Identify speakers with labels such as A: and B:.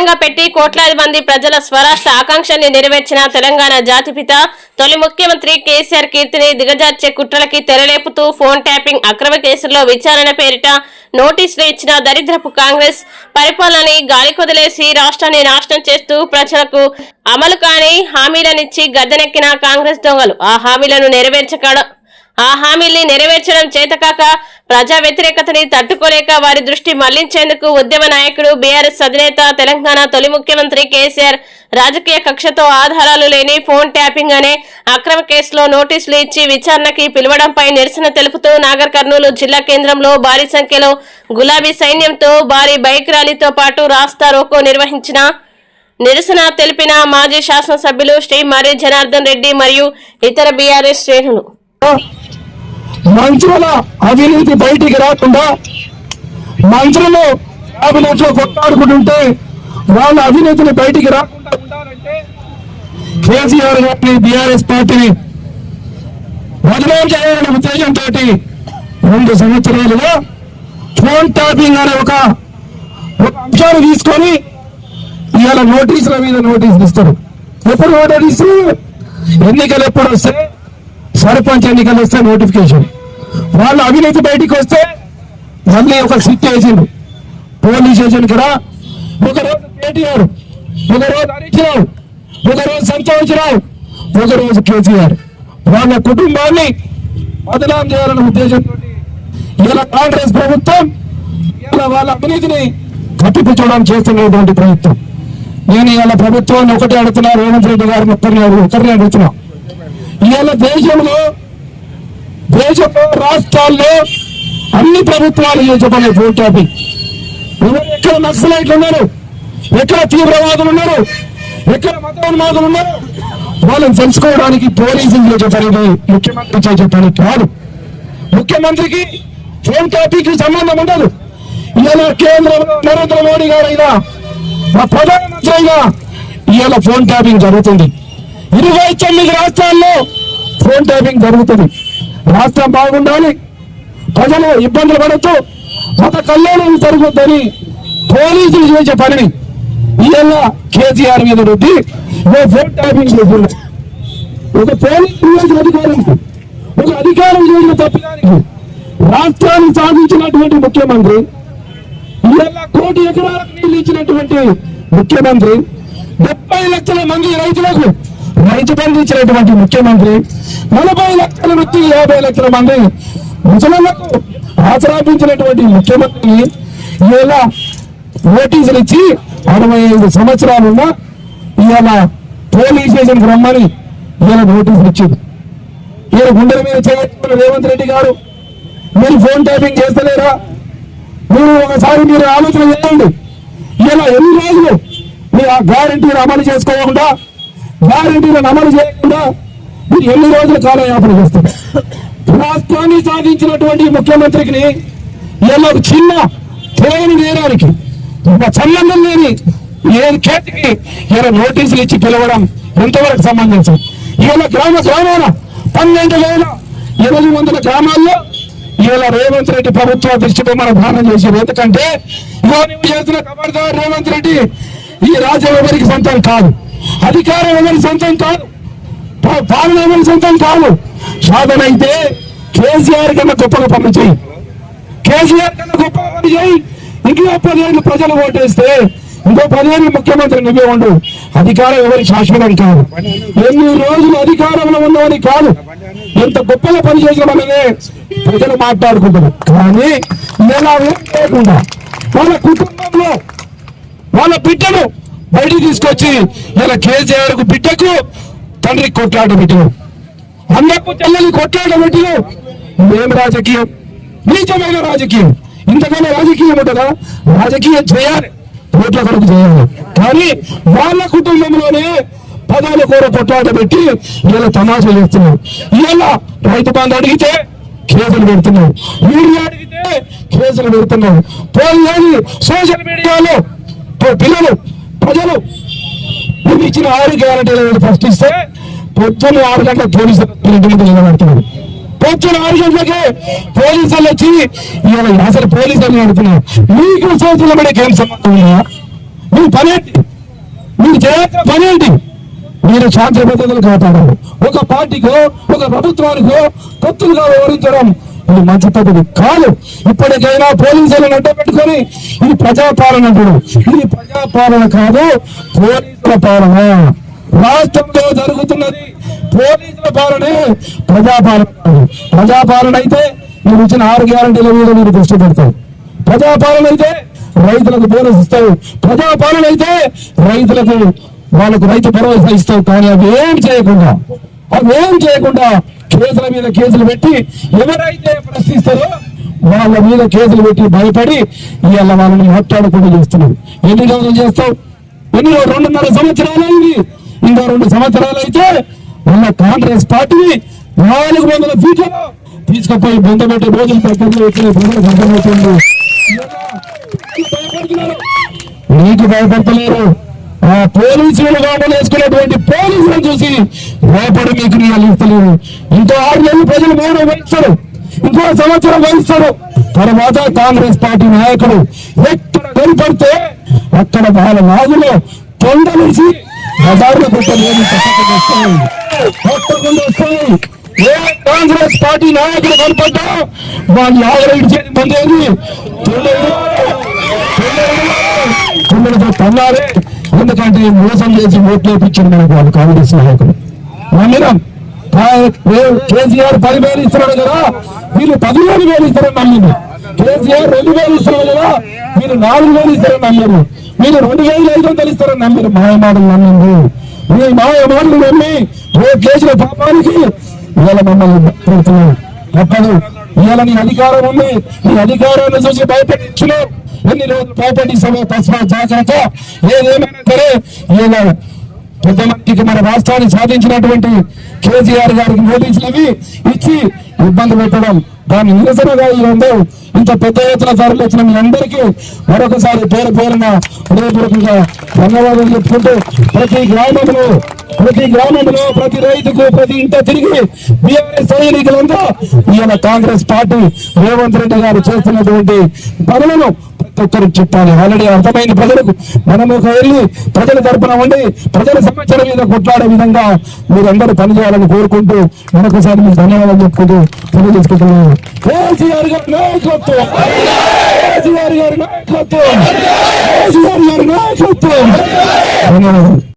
A: లక్ష్యంగా పెట్టి కోట్లాది మంది ప్రజల స్వరాష్ట్ర ఆకాంక్షల్ని నెరవేర్చిన తెలంగాణ జాతిపిత తొలి ముఖ్యమంత్రి కేసీఆర్ కీర్తిని దిగజార్చే కుట్రలకి తెరలేపుతూ ఫోన్ ట్యాపింగ్ అక్రమ కేసుల్లో విచారణ పేరిట నోటీసులు ఇచ్చిన దరిద్రపు కాంగ్రెస్ పరిపాలనని గాలికొదిలేసి రాష్ట్రాన్ని నాశనం చేస్తూ ప్రజలకు అమలు కాని హామీలనిచ్చి గద్దెనెక్కిన కాంగ్రెస్ దొంగలు. ఆ హామీలను నెరవేర్చక ఆ హామీల్ని నెరవేర్చడం చేతకాక ప్రజా వ్యతిరేకతని తట్టుకోలేక వారి దృష్టి మళ్ళించేందుకు ఉద్యమ నాయకుడు బీఆర్ఎస్ అధినేత తెలంగాణ తొలి ముఖ్యమంత్రి కేసీఆర్ రాజకీయ కక్షతో ఆధారాలు లేని ఫోన్ ట్యాపింగ్ అనే అక్రమ కేసులో నోటీసులు ఇచ్చి విచారణకి పిలవడంపై నిరసన తెలుపుతూ నాగర్ కర్నూలు జిల్లా కేంద్రంలో భారీ సంఖ్యలో గులాబీ సైన్యంతో భారీ బైక్ ర్యాలీతో పాటు రాస్తా రోకో నిర్వహించిన నిరసన తెలిపిన మాజీ శాసనసభ్యులు శ్రీ మర్రి జనార్దన్ రెడ్డి మరియు ఇతర బీఆర్ఎస్ శ్రేణులు.
B: మంత్రుల అవినీతి బయటికి రాకుండా మంత్రులు క్యాబినెట్లో కొట్లాడుకుంటుంటే వాళ్ళ అవినీతిని బయటికి రాకుండా ఉండాలంటే కేసీఆర్ గారిని బీఆర్ఎస్ పార్టీని బదనాలు చేయాలనే ఉద్దేశంతో రెండు సంవత్సరాలుగా ఫోన్ ట్యాపింగ్ అనే ఒక అంశాన్ని తీసుకొని ఇవాళ నోటీసుల మీద నోటీసులు ఇస్తారు. ఎప్పుడు నోటీసులు ఎన్నికలు ఎప్పుడు వస్తే? సర్పంచ్ ఎన్నికలు వస్తే నోటిఫికేషన్. వాళ్ళ అవినీతి బయటికి వస్తే మళ్ళీ ఒక సిట్ వేసిండు పోలీస్ స్టేషన్ రా. ఒకరోజు కేటీఆర్ ఒకరోజు హరీష్ రావు ఒకరోజు సంతోష్ రావు ఒకరోజు కేసీఆర్. వాళ్ళ కుటుంబాన్ని బదనాం చేయాలనే ఉద్దేశంతో ఇలా కాంగ్రెస్ ప్రభుత్వం ఇలా వాళ్ళ అవినీతిని కప్పిపుచ్చడం చేస్తున్నటువంటి ప్రభుత్వం నేను ఇవాళ ప్రభుత్వాన్ని ఒకటే అడుగుతున్నా రేవంత్ రెడ్డి గారిని ఒక్కరిని ఒకరిని అడుగుతున్నా. ఇవాళ దేశంలో దేశంలో రాష్ట్రాల్లో అన్ని ప్రభుత్వాలు చేసే ఫోన్ టాపిక్ ఎక్కడ నక్సలైట్లు ఉన్నారు? ఎక్కడ తీవ్రవాదులు ఉన్నారు? ఎక్కడ మతోన్మాదులు ఉన్నారు? వాళ్ళని తెలుసుకోవడానికి పోలీసులు చేసే ముఖ్యమంత్రి చేసే కాదు. ముఖ్యమంత్రికి ఫోన్ టాపిక్ సంబంధం ఉండదు. ఇవాళ కేంద్రంలో నరేంద్ర మోడీ గారైనా మా ప్రధానమంత్రి అయినా ఇవాళ ఫోన్ ట్యాపింగ్ జరుగుతుంది. ఇరవై తొమ్మిది రాష్ట్రాల్లో ఫోన్ ట్యాపింగ్ జరుగుతుంది. రాష్ట్రం బాగుండాలి. ప్రజలు ఇబ్బందులు పడచ్చు. మత కళ్యాణం జరుగుద్దని పోలీసులు చేసే పనిని ఇవాళ కేసీఆర్ మీద రుద్ది. ఓ ఫోన్ ట్యాపింగ్ చేస్తున్నారు ఒక పోలీసు నియోజక అధికారానికి ఒక అధికారం చేసిన తప్పిదానికి రాష్ట్రాన్ని సాధించినటువంటి ముఖ్యమంత్రి ఇవాళ కోటి ఎకరాలకు నీళ్ళు ఇచ్చినటువంటి ముఖ్యమంత్రి డెబ్బై లక్షల మంది రైతులకు రైతు బంధు ఇచ్చినటువంటి ముఖ్యమంత్రి నలభై లక్షల నుంచి యాభై లక్షల మంది ముసలకు ఆశ్రాపించినటువంటి ముఖ్యమంత్రి ఇవాళ నోటీసులు ఇచ్చి అరవై ఐదు సంవత్సరాలున్న ఇవాళ పోలీస్ స్టేషన్కి రమ్మని ఇవాళ నోటీసులు ఇచ్చింది. ఈయన గుండెల మీద చేయకుండా రేవంత్ రెడ్డి గారు మీరు ఫోన్ టైపింగ్ చేస్తలేరా? మీరు ఒకసారి మీరు ఆలోచన చేయండి. ఇలా ఎన్ని రోజులు మీరు ఆ గ్యారంటీని అమలు చేసుకోకుండా గ్యారంటీలను అమలు చేయకుండా మీరు ఎన్ని రోజులు కాలయాపన చేస్తారు రాష్ట్రాన్ని సాధించినటువంటి ముఖ్యమంత్రికి ఇలా ఒక చిన్న తెలియని నేరానికి ఒక సంబంధం లేని ఏ కేసుకి ఇలా నోటీసులు ఇచ్చి పిలవడం ఎంతవరకు సంబంధించి ఇలా గ్రామ గ్రామాల పన్నెండు వేల ఎనిమిది వందల గ్రామాల్లో ఇవాళ రేవంత్ రెడ్డి ప్రభుత్వ దృష్టితో మనం దానం చేసారు ఎందుకంటే ఇవాళ చేసిన ఖబర్దార్ రేవంత్ రెడ్డి ఈ రాజ్యం ఎవరికి సొంతం కాదు. అధికారం ఎవరి సొంతం కాదు? పాలన ఎవరి సొంతం కాదు? సాధనైతే కేసీఆర్ కన్నా గొప్పగా పనులు చేయి. కేసీఆర్ కన్నా గొప్పగా పని చేయి. ఇంకో పదిహేను ప్రజలు ఓటేస్తే ఇంకో పదిహేను ముఖ్యమంత్రి నువ్వే ఉండు. అధికారం ఎవరి శాశ్వతం కాదు. ఎన్ని రోజులు అధికారంలో ఉన్నవని కాదు. ఎంత గొప్పగా పని ప్రజలు మాట్లాడుకుంటారు. కానీ ఇలా ఏం లేకుండా వాళ్ళ కుటుంబంలో వాళ్ళ బిడ్డలు బయటికి తీసుకొచ్చి ఇలా కేసీఆర్కు బిడ్డకు తండ్రి కొట్లాట పెట్టిన అన్నకు చెల్లెలు కొట్లాట పెట్టిన రాజకీయం. నీచమైన రాజకీయం. ఇంతకన్నా రాజకీయం ఉంటుందా? రాజకీయం చేయాలి. ఓట్ల కొరకు చేయాలి. కానీ వాళ్ళ కుటుంబంలోనే పదాల కూర కొట్లాట పెట్టి ఇలా తమాషా చేస్తున్నాం ఇలా రైతు బంధు అడిగితే కేసులు పెడుతున్నాం మీడియా అడిగితే కేసులు పెడుతున్నాం పోయి సోషల్ మీడియాలో పో- పిల్లలు ప్రజలు నువ్వు ఇచ్చిన ఆరు గ్యారంటీలు ఫస్ట్ ఇస్తే పొద్దున్న ఆరు గంటల పోలీసులు ఇంటి నిలబడుతున్నారు. పొద్దున ఆరు గంటలకే పోలీసులు వచ్చి ఇవాళ అసలు పోలీసులు అడుగుతున్నారు మీకు చేతులు పడే ఏం సంబంధం నువ్వు పని మీరు చేయాల్సిన పనేంటి మీరు శాంతి భద్రతలు కాపాడారు ఒక పార్టీకో ఒక ప్రభుత్వానికో కొత్తగా వివరించడం ఇది మంచి పద్ధతి కాదు. ఇప్పటికైనా పోలీసులను అడ్డ పెట్టుకొని ఇది ప్రజాపాలన అంటాడు ఇది ప్రజాపాలన కాదు పోలీసుల పాలన. రాష్ట్రంలో జరుగుతున్నది పోలీసుల పాలనే ప్రజాపాలన. కాదు. ప్రజాపాలన అయితే మీరు ఇచ్చిన ఆరు గ్యారంటీల మీద మీరు దృష్టి పెడతారు ప్రజాపాలన అయితే రైతులకు బోనస్ ఇస్తావు. ప్రజాపాలన అయితే రైతులకు వాళ్ళకు రైతు భరోసా ఇస్తావు. కానీ అవి ఏం చేయకుండా అవి ఏం చేయకుండా కేసుల మీద కేసులు పెట్టి ఎవరైతే ప్రశ్నిస్తారో వాళ్ళ మీద కేసులు పెట్టి భయపడి ఇవాళ వాళ్ళని మాట్లాడకుండా చేస్తున్నారు. ఎన్ని రోజులు చేస్తావు? ఎన్ని రెండున్నర సంవత్సరాలు అయింది. ఇంకా రెండు సంవత్సరాలు అయితే వాళ్ళ కాంగ్రెస్ పార్టీని నాలుగు వందల ఫీట్లలో తీసుకుపోయి బొందబెట్టే రోజులు పక్కన వచ్చిన ప్రజలకు అర్థమవుతుంది. నీకు భయపడతలేరు. ఆ పోలీసులు వామలు పోలీసులను చూసి భయపడి మీకు నీళ్ళు ఇంకో ఆరు నెలలు ప్రజలు మూడు వహిస్తారు ఇంకో సంవత్సరం వహిస్తారు తర్వాత కాంగ్రెస్ పార్టీ నాయకుడు ఎక్కడ కనపడితే అక్కడ వాళ్ళ నాగులో తొండ నుంచి బజార్లో వస్తాయి ఏ కాంగ్రెస్ పార్టీ నాయకుడు కనపడ్డా వాళ్ళు ఆగరేట్ చేయడం పొందేది తొందరగా తొందరగా తన్నారే ఎందుకంటే మోసం చేసి ఓట్లు వేయించారు మనకు వాళ్ళు కాంగ్రెస్ నాయకులు. కేసీఆర్ పది వేలు ఇస్తున్నాడు కదా వీళ్ళు పదిహేను వేలు ఇస్తారని నమ్మింది కేసీఆర్ రెండు వేలు ఇస్తున్నాడు కదా వీళ్ళు నాలుగు వేలు ఇస్తారని నమ్మారు మీరు రెండు వేలు ఐదు వందలు ఇస్తారని నమ్మారు మాయమాటలు నమ్మింది. మీ మాయమాటలు నమ్మి ఓ చేసిన పాపానికి ఇవాళ మమ్మల్ని పెడుతున్నారు తప్పదు ఇవాళ నీ అధికారం ఉంది. నీ అధికారాన్ని చూసి భయపెట్టించలేవు ఎన్ని రోజులు భయపెట్టిస్తామో తస్మా జాగ్రత్త. ఏదేమైనా సరే ఈయన పెద్ద మందికి మన రాష్ట్రాన్ని సాధించినటువంటి కేసీఆర్ గారికి నోటీసులు ఇచ్చి ఇబ్బంది పెట్టడం దాని నిరసనగా ఈ రెండు ఇంత పెద్ద ఎత్తున తరలి వచ్చిన మీ అందరికీ మరొకసారి పేరు పేరున హృదయపూర్వకంగా ధన్యవాదాలు చెప్పుకుంటూ ప్రతి గ్రామంలో ప్రతి గ్రామంలో ప్రతి రైతుకు ప్రతి ఇంట తిరిగి బీఆర్ఎస్ సైనికులంతా ఈయన కాంగ్రెస్ పార్టీ రేవంత్ రెడ్డి గారు చేస్తున్నటువంటి పనులను ప్రతి ఒక్కరికి చెప్పాలి. ఆల్రెడీ అర్థమైంది ప్రజలకు. మనము ఒక వెళ్ళి ప్రజల తరపున ఉండి ప్రజల సమస్యల మీద కొట్లాడే విధంగా మీరందరూ పనిచేయాలని కోరుకుంటూ మరొకసారి మీకు ధన్యవాదాలు చెప్పుకుంటూ తెలియజేసుకుంటున్నాను. కేసీఆర్ గారి నాయకత్వం. కేసీఆర్ గారి నాయకత్వం. కేసీఆర్ గారి నాయకత్వం. ధన్యవాదాలు.